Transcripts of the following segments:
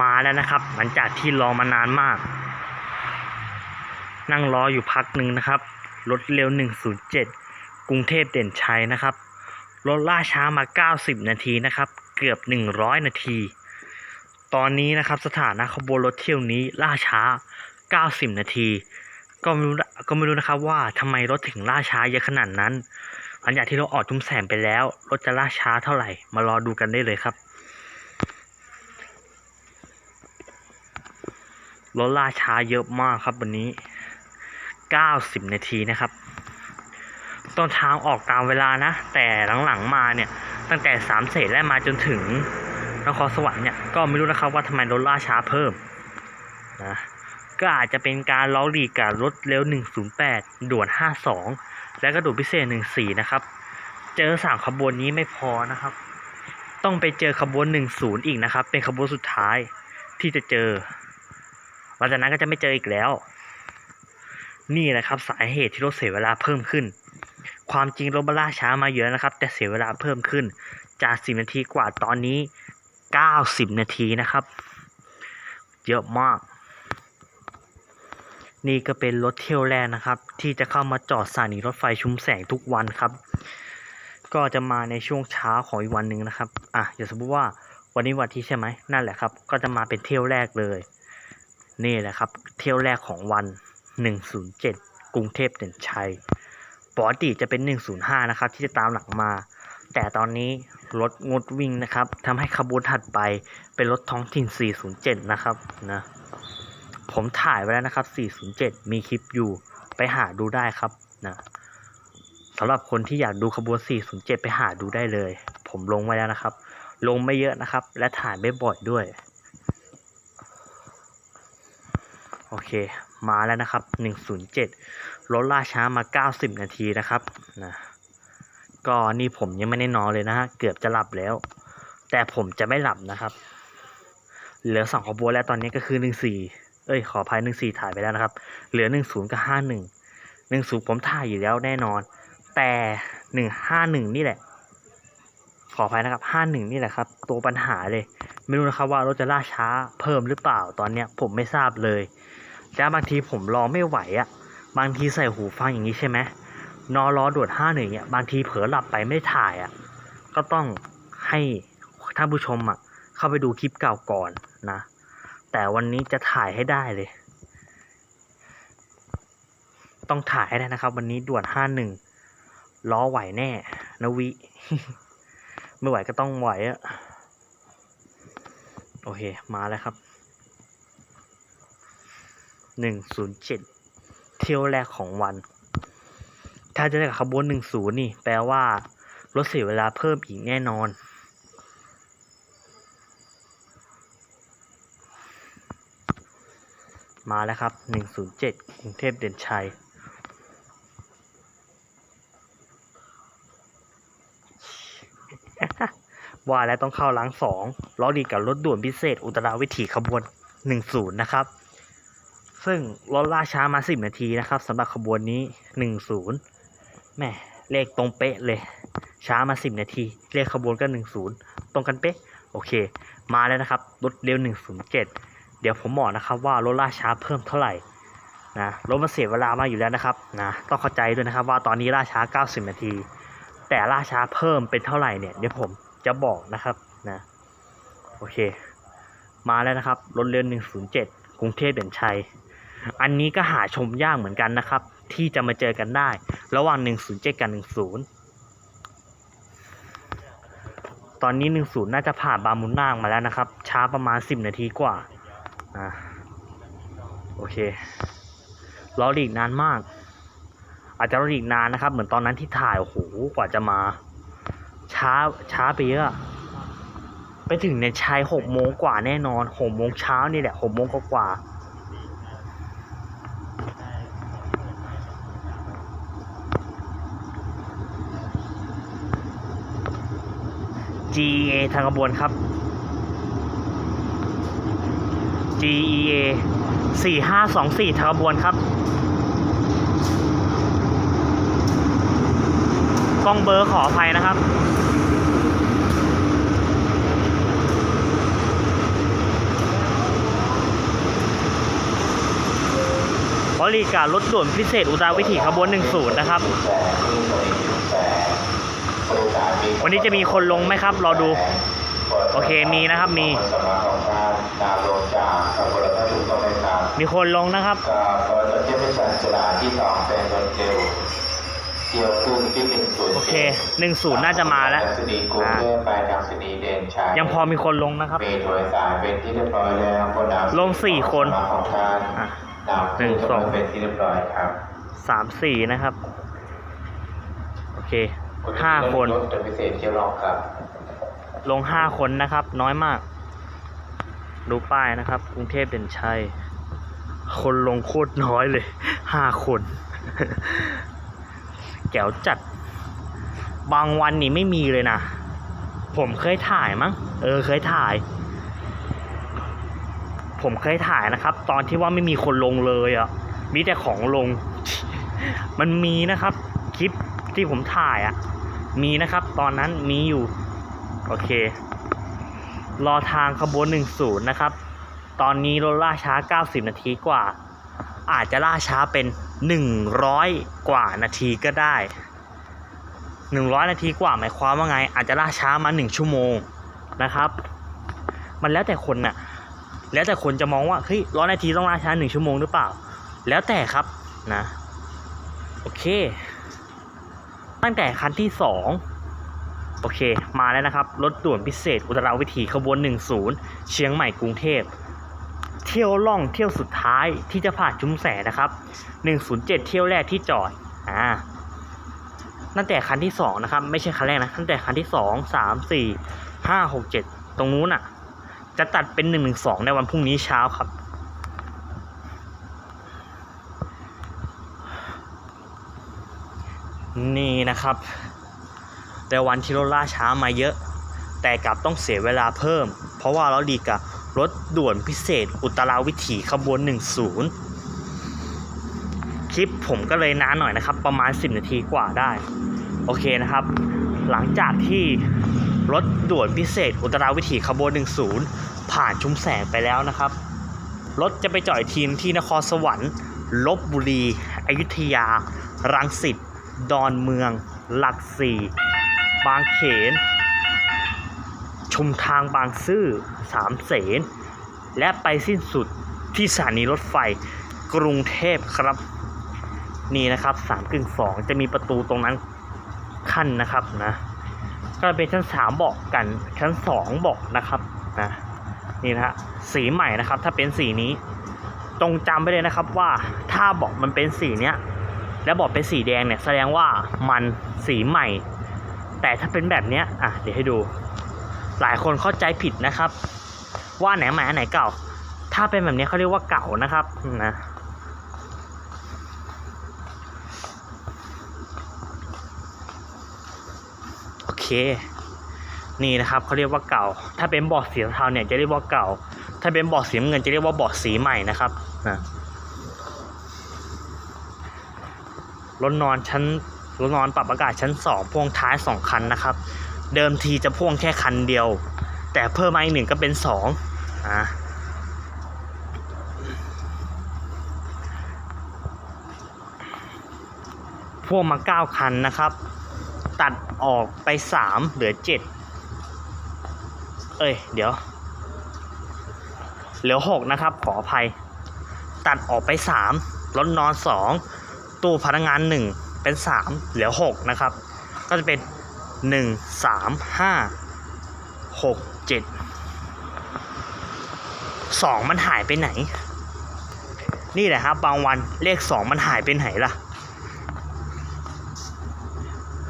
มาแล้วนะครับ หลังจากที่รอมานานมาก นั่งรออยู่พักหนึ่งนะครับ รถเร็ว 107 กรุงเทพเด่นชัยนะครับ รถล่าช้ามา 90 นาทีนะครับ เกือบ 100 นาที ตอนนี้นะครับสถานะขบวนรถเที่ยวนี้ล่าช้า 90 นาที ก็ไม่รู้ก็ไม่รู้นะครับว่าทำไมรถถึงล่าช้าเยอะขนาดนั้น หลังจากที่เราออกจุ่มแสงไปแล้ว รถจะล่าช้าเท่าไหร่ มารอดูกันได้เลยครับ รถล่าช้าเยอะมากครับวันนี้ 90 นาทีนะครับต้นทาออกตามเวลานะ แต่หลังๆมาเนี่ย ตั้งแต่สามเสร็จและมาจนถึงนครสวรรค์เนี่ย ก็ไม่รู้นะครับว่าทำไมรถล่าช้าเพิ่มนะก็อาจจะเป็นการล้อหลีกกับรถเร็ว 108 ด่วน 52 และก็ด่วนพิเศษ 14 นะครับ เจอสามขบวนนี้ไม่พอนะครับ ต้องไปเจอขบวน 10 อีกนะครับ เป็นขบวนสุดท้ายที่จะเจอ ลังจากนั้นก็จะไม่เจออีกแล้ว นี่แหละครับ สาเหตุที่รถเสียเวลาเพิ่มขึ้น ความจริงรถบัลล่าช้ามาเยอะนะครับ แต่เสียเวลาเพิ่มขึ้น จาก 10 นาทีกว่าตอนนี้ 90 นาทีนะครับ เยอะมาก นี่ก็เป็นรถเที่ยวแรกนะครับ ที่จะเข้ามาจอดสถานีรถไฟชุมแสงทุกวันครับ ก็จะมาในช่วงเช้าของอีกวันหนึ่งนะครับ อะอย่าสมมติว่าวันนี้วันที่ใช่ไหมนั่นแหละครับ ก็จะมาเป็นเที่ยวแรกเลย นี่แหละครับ เที่ยวแรกของวัน 107 กรุงเทพเด่นชัยปกติจะเป็น 105 นะครับ ที่จะตามหลังมา แต่ตอนนี้รถงดวิ่งนะครับทำให้ขบวนถัดไปเป็นรถท้องถิ่น 407 นะครับนะผมถ่ายไว้แล้วนะครับ 407 มีคลิปอยู่ไปหาดูได้ครับนะสำหรับคนที่อยากดูขบวน 407 ไปหาดูได้เลย ผมลงไว้แล้วนะครับ ลงไม่เยอะนะครับ และถ่ายไม่บ่อยด้วย โอเค มาแล้วนะครับ 107 รถล่าช้ามา 90 นาทีนะครับนะก็นี่ผมยังไม่ได้นอนเลยนะฮะ เกือบจะหลับแล้ว แต่ผมจะไม่หลับนะครับ เหลือสองขบวนแล้วตอนนี้ก็คือ 14 เอ้ย ขออภัย 14 ถ่ายไปแล้วนะครับ เหลือ 10 กับ 51 10 ผมถ่ายอยู่แล้วแน่นอน แต่ 151 นี่แหละ ขออภัยนะครับ 51 นี่แหละครับ ตัวปัญหาเลย ไม่รู้นะครับว่ารถจะล่าช้าเพิ่มหรือเปล่า ตอนนี้ผมไม่ทราบเลย แล้วบางทีผมรอไม่ไหวอะ่ะ บางทีใส่หูฟังอย่างนี้ใช่ไหมนอนรอด่วนห้าหนึ่งเนี่ยบางทีเผลอหลับไปไม่ถ่ายอะ่ะ ก็ต้องให้ท่านผู้ชมอะ่ะ เข้าไปดูคลิปเก่าก่อนนะ แต่วันนี้จะถ่ายให้ได้เลย ต้องถ่ายให้ได้นะครับ วันนี้ด่วนห้าหนึ่งล้อไหวแน่นะวิ ไม่ไหวก็ต้องไหวอะโอเค มาแล้วครับ หนึ่งศูนย์เจ็ดเที่ยวแรกของวัน ถ้าจะได้กับขบวนหนึ่งศูนย์นี่ แปลว่า รถเสียเวลาเพิ่มอีกแน่นอนมาแล้วครับหนึ่งศูนย์เจ็ดกรุงเทพเด่นชัย ว่าแล้วต้องเข้าล้างสองล้อดีกับรถด่วนพิเศษอุตราวิถีขบวนหนึ่งศูนย์นะครับ ซึ่งรถล่าช้ามาสิบนาทีนะครับสำหรับขบวนนี้หนึ่งศูนย์แม่เลขตรงเป๊ะเลย ช้ามาสิบนาที เลขขบวนก็หนึ่งศูนย์ตรงกันเป๊ะ โอเค มาแล้วนะครับ รถเร็วหนึ่งศูนย์เจ็ดเดี๋ยวผมบอกนะครับว่ารถล่าช้าเพิ่มเท่าไหร่นะรถมันเสียเวลามาอยู่แล้วนะครับนะต้องเข้าใจด้วยนะครับว่าตอนนี้ล่าช้า 90 นาที แต่ล่าช้าเพิ่มเป็นเท่าไหร่เนี่ยเดี๋ยวผมจะบอกนะครับนะโอเค มาแล้วนะครับรถเร็ว107 กรุงเทพเด่นชัย อันนี้ก็หาชมยากเหมือนกันนะครับ ที่จะมาเจอกันได้ ระหว่าง 107 กับ 10 ตอนนี้ 10 น่าจะผ่านบามุนนางมาแล้วนะครับ ช้าประมาณ 10 นาทีกว่าอ่าโอเครออีกนานมาก อาจจะรออีกนานนะครับ เหมือนตอนนั้นที่ถ่ายโอ้โหกว่าจะมา ช้าช้าไปเยอะไปถึงในชายหกโมงกว่าแน่นอนหกโมงเช้านี่แหละหกโมงกว่า GEA ทางขบวนครับ GEA 4524ทางขบวนครับ กล้องเบอร์ขออภัยนะครับบริการรถด่วนพิเศษอุตราวิถีขบวน 10 นะครับ วันนี้จะมีคนลงไหมครับรอดู โอเคมีนะครับมีสมาของการนำลงจากขบวนรถถูกต้องไหมครับมีคนลงนะครับก็ขบวนรถที่เป็นสัญจราที่สองเป็นรถเร็วเกี่ยวขึ้นที่หนึ่งศูนย์โอเคหนึ่งศูนย์น่าจะมาแล้วทางสนีกรุงอ่าเทพไปทางสนีเด่นชัยยังพอมีคนลงนะครับมีโดยสารเป็นที่เรียบร้อยแล้วก็นำลงสี่คนสมาของท่านอะนำหนึ่ขึ้นงสองเป็นที่เรียบร้อยครับสามสี่นะครับ โอเค ห้าคน รถโดยพิเศษเที่ยวรอบครับ ลงห้าคนนะครับ น้อยมาก ดูป้ายนะครับ กรุงเทพเด่นชัย คนลงโคตรน้อยเลยห้าคน แก๋วจัด บางวันนี่ไม่มีเลยนะ ผมเคยถ่ายมั้ง เออเคยถ่าย ผมเคยถ่ายนะครับ ตอนที่ว่าไม่มีคนลงเลยอะ่ะ มีแต่ของลง มันมีนะครับ คลิป ที่ผมถ่ายอะ่ะ มีนะครับ ตอนนั้นมีอยู่ โอเค รอทางขบวนหนึ่งศูนย์นะครับ ตอนนี้รถล่าช้า 90 นาทีกว่า อาจจะล่าช้าเป็น 100 กว่านาทีก็ได้ 100 นาทีกว่าหมายความว่าไง อาจจะล่าช้ามา 1 ชั่วโมงนะครับ มันแล้วแต่คนน่ะ แล้วแต่คนจะมองว่าเฮ้ยร้อยนาทีต้องล่าช้า 1 ชั่วโมงหรือเปล่า แล้วแต่ครับนะ โอเค ตั้งแต่คันที่ 2 โอเค มาแล้วนะครับ รถด่วนพิเศษ อุตราวิถีขบวน 10 เชียงใหม่กรุงเทพ เที่ยวล่องเที่ยวสุดท้ายที่จะผ่านชุมแสนะครับ 107 เที่ยวแรกที่จอด อ่าตั้งแต่คันที่ 2 นะครับ ไม่ใช่คันแรกนะตั้งแต่คันที่ 2 3 4 5 6 7 ตรงนู้นอะ จะตัดเป็น 112 ในวันพรุ่งนี้เช้าครับ นี่นะครับ แต่วันที่รถล่าช้ามาเยอะ แต่กลับต้องเสียเวลาเพิ่ม เพราะว่าเราดีกับรถด่วนพิเศษอุตราวิถีขบวน 10 คลิปผมก็เลยนานหน่อยนะครับ ประมาณ 10 นาทีกว่าได้ โอเคนะครับ หลังจากที่รถด่วนพิเศษอุตราวิถีขบวน 10 ผ่านชุมแสงไปแล้วนะครับ รถจะไปจอดทีมที่นครสวรรค์ลบบุรี อยุธยา รังสิต ดอนเมือง หลักสี่ บางเขน ชุมทางบางซื่อสามเสน และไปสิ้นสุดที่สถานีรถไฟกรุงเทพครับ นี่นะครับสามกึ่งสองจะมีประตูตรงนั้นขั้นนะครับนะก็เป็นชั้นสามบอกกันชั้นสองบอกนะครับนะนี่นะฮะสีใหม่นะครับ ถ้าเป็นสีนี้ ตรงจำไปเลยนะครับว่าถ้าบอกมันเป็นสีเนี้ย แล้วบอกเป็นสีแดงเนี่ยแสดงว่ามันสีใหม่ แต่ถ้าเป็นแบบเนี้ยอะเดี๋ยวให้ดู หลายคนเข้าใจผิดนะครับ ว่าไหนใหม่อันไหนเก่า ถ้าเป็นแบบนี้เขาเรียกว่าเก่านะครับนะโอเค นี่นะครับเขาเรียกว่าเก่า ถ้าเป็นบอร์ดสีเทาเนี่ยจะเรียกว่าเก่า ถ้าเป็นบอร์ดสีเงินจะเรียกว่าบอร์ดสีใหม่นะครับนะ รถนอนชั้นรถนอนปรับอากาศชั้นสองพ่วงท้ายสองคันนะครับ เดิมทีจะพ่วงแค่คันเดียว แต่เพิ่มมาอีกหนึ่งก็เป็นสองอะพ่วงมาเก้าคันนะครับ ตัดออกไปสามเหลือเจ็ดเอ้ย เดี๋ยว เหลือหกนะครับ ขออภัย ตัดออกไปสามรถนอนสอง ตู้พนักงานหนึ่งเป็นสามเหลือหกนะครับ ก็จะเป็นหนึ่งสามห้าหกเจ็ดสองมันหายไปไหน นี่แหละครับบางวันเลขสองมันหายไปไหนล่ะ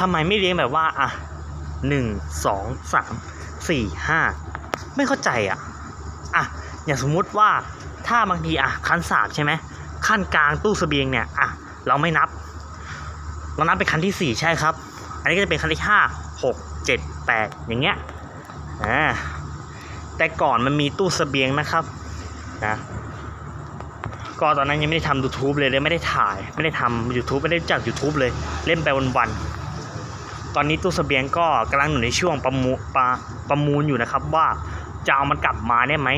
ทำไมไม่เรียงแบบว่าอะหนึ่งสองสามสี่ห้าไม่เข้าใจอะอะอย่างสมมุติว่าถ้าบางทีอะคันสามใช่ไหมขั้นกลางตู้เสบียงเนี่ยอะ เราไม่นับ เรานับเป็นคันที่สี่ใช่ครับ อันนี้ก็จะเป็นคันที่ห้าหกเจ็ดแปดอย่างเงี้ยอ่าแต่ก่อนมันมีตู้เสบียงนะครับนะก็ตอนนั้นยังไม่ได้ทำ YouTube เลยเลยไม่ได้ถ่าย ไม่ได้ทำ YouTube ไม่ได้จัก YouTube เลยเล่นไปวันๆตอนนี้ตู้เสบียงก็กำลังอยู่ในช่วงประมูลประประมูลอยู่นะครับ ว่าจะเอามันกลับมาได้ไหม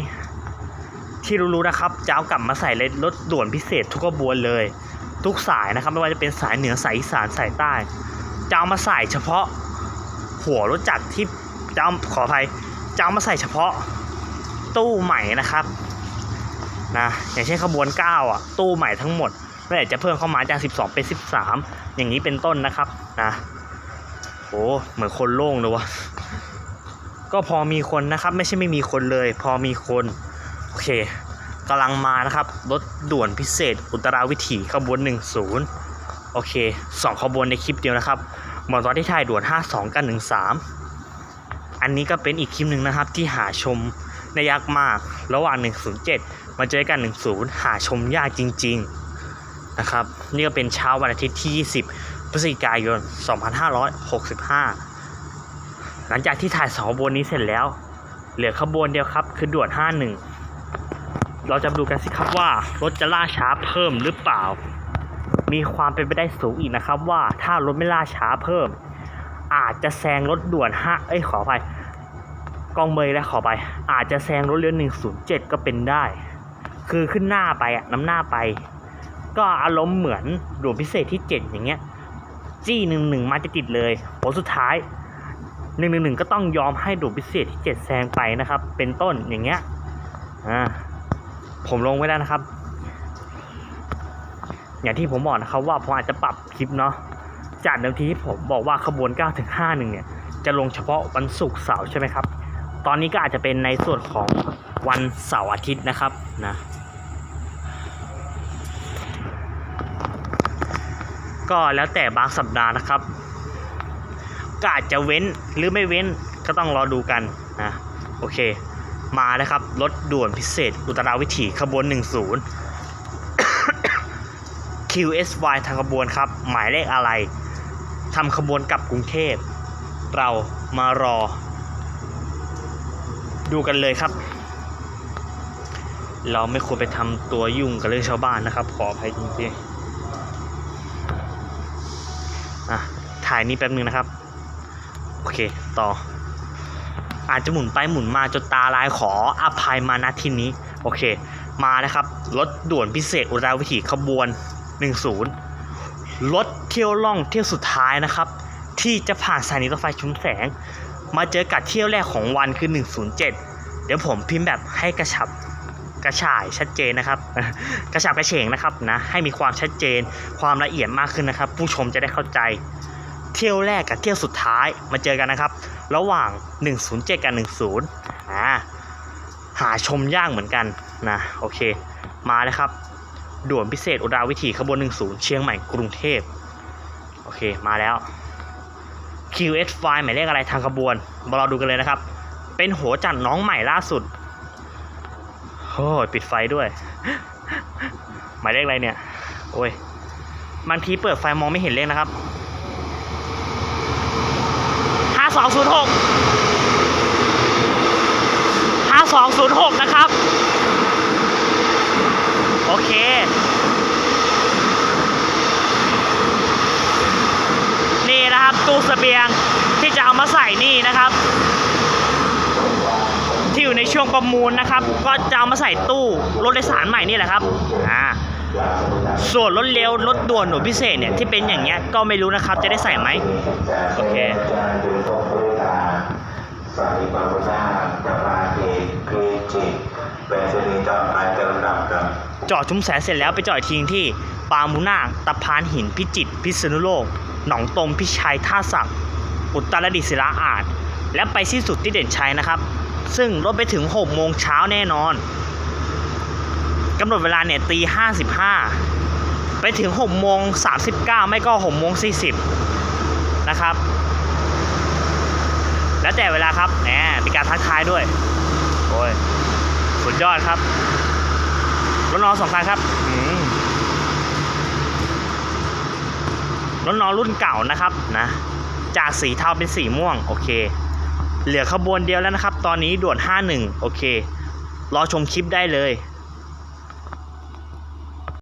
ที่รู้ๆนะครับจะเอากลับมาใส่ในรถด่วนพิเศษทุกขบวนเลย ทุกสายนะครับ ไม่ว่าจะเป็นสายเหนือสายอีสานสายใต้ จะเอามาใส่เฉพาะหัวรถจักรที่จะเอาขออภัยจะเอามาใส่เฉพาะตู้ใหม่นะครับนะอย่างเช่นขบวน 9 อะ ตู้ใหม่ทั้งหมดแล้วเดี๋ยวจะเพิ่มเข้ามาจาก 12 เป็น 13 อย่างนี้เป็นต้นนะครับนะโอ้เหมือนคนโล่งเลยวะก็พอมีคนนะครับ ไม่ใช่ไม่มีคนเลย พอมีคน โอเค กำลังมานะครับ รถด่วนพิเศษ อุตราวิถีขบวน 10 โอเคสองขบวนในคลิปเดียวนะครับหมอนตอนที่ถ่ายด่วน 52 กัน 13 อันนี้ก็เป็นอีกคลิปหนึ่งนะครับที่หาชมได้ยากมากระหว่าง 107 มาเจอกัน 10 หาชมยากจริง ๆ นะครับ นี่ก็เป็นเช้าวันอาทิตย์ที่ 20 พฤศจิกายน 2565 หลังจากที่ถ่ายสองขบวนนี้เสร็จแล้ว เหลือขบวนเดียวครับ คือด่วน 51 เราจะดูกันสิครับว่ารถจะล่าช้าเพิ่มหรือเปล่า มีความเป็นไปได้สูงอีกนะครับว่าถ้ารถไม่ล่าช้าเพิ่ม อาจจะแซงรถด่วนห้าเอ้ยขอไปกองเมยและขอไป อาจจะแซงรถเรือ107 ก็เป็นได้ คือขึ้นหน้าไปอะน้ำหน้าไป ก็อารมณ์เหมือนด่วนพิเศษที่ 7 อย่างเงี้ยจี้หนึ่งหนึ่งมาจะติดเลยผลสุดท้ายหนึ่งหนึ่งหนึ่งก็ต้องยอมให้ด่วนพิเศษที่7แซงไปนะครับ เป็นต้นอย่างเงี้ยอ่า ผมลงไว้แล้วนะครับ อย่างที่ผมบอกนะครับว่าผมอาจจะปรับคลิปเนาะจากเดิมทีที่ผมบอกว่าขบวน 9 ถึง 51 เนี่ย จะลงเฉพาะวันศุกร์เสาร์ใช่ไหมครับ ตอนนี้ก็อาจจะเป็นในส่วนของวันเสาร์อาทิตย์นะครับนะก็แล้วแต่บางสัปดาห์นะครับก็อาจจะเว้นหรือไม่เว้นก็ต้องรอดูกันนะโอเค มานะครับ รถด่วนพิเศษ อุตราวิถีขบวน 10 QSY ทางขบวนครับ หมายเลขอะไรทำขบวนกลับกรุงเทพ เรามารอ ดูกันเลยครับ เราไม่ควรไปทำตัวยุ่งกับเรื่องชาวบ้านนะครับ ขออภัยจริงๆอะถ่ายนี้แป๊บนึงนะครับ โอเค ต่อ อาจจะหมุนไปหมุนมาจนตาลายขออภัยมาณที่นี้ โอเค มานะครับรถด่วนพิเศษอุราวิถีขบวน 10รถเที่ยวล่องเที่ยวสุดท้ายนะครับ ที่จะผ่านสถานีรถไฟชุมแสง มาเจอกับเที่ยวแรกของวันคือ 107 เดี๋ยวผมพิมพ์แบบให้กระชับกระฉ่ายชัดเจนนะครับ กระชับกระเฉงนะครับนะให้มีความชัดเจนความละเอียดมากขึ้นนะครับ ผู้ชมจะได้เข้าใจ เที่ยวแรกกับเที่ยวสุดท้ายมาเจอกันนะครับ ระหว่าง 107 กับ 10อ่าหาชมยากเหมือนกันนะโอเค มาเลยครับ ด่วนพิเศษอุดาวิถีขบวน 10 เชียงใหม่กรุงเทพโอเคมาแล้ว QS ไฟหมายเลขอะไรทางขบวนมาเราดูกันเลยนะครับ เป็นหัวจัดน้องใหม่ล่าสุดโอ้ยปิดไฟด้วย หมายเลขอะไรเนี่ย โอ้ยบางทีเปิดไฟมองไม่เห็นเลขนะครับ ห้าสองศูนย์หกนะครับ โอเค นี่นะครับตู้เสบียงที่จะเอามาใส่นี่นะครับ ที่อยู่ในช่วงประมูลนะครับ ก็จะเอามาใส่ตู้รถโดยสารใหม่นี่แหละครับ อ่า ส่วนรถเร็วรถด่วนหน่วยพิเศษเนี่ยที่เป็นอย่างเงี้ยก็ไม่รู้นะครับจะได้ใส่ไหมโอเคสายบางนาประมาเอกเกจิแปลชนีจอมไปเติมดำกันจอดชุมแสนเสร็จแล้วไปจอดทิ้งที่ปางมูนาตะพานหินพิจิตรพิษณุโลก หนองตมพิชัยท่าสักอุตรดิศิลาอาจและไปสิ้นสุดที่เด่นชัยนะครับ ซึ่งรถไปถึง6โมงเช้าแน่นอน กำหนดเวลาเนี่ยตี55ไปถึง6โมง39ไม่ก็6โมง40นะครับ แล้วแต่เวลาครับแหมมีการทักทายด้วย โอ้ย สุดยอดครับรถนอนสองคันครับรถนอนรุ่นเก่านะครับนะจากสีเทาเป็นสีม่วง โอเค เหลือขบวนเดียวแล้วนะครับ ตอนนี้ด่วน 51 โอเค รอชมคลิปได้เลย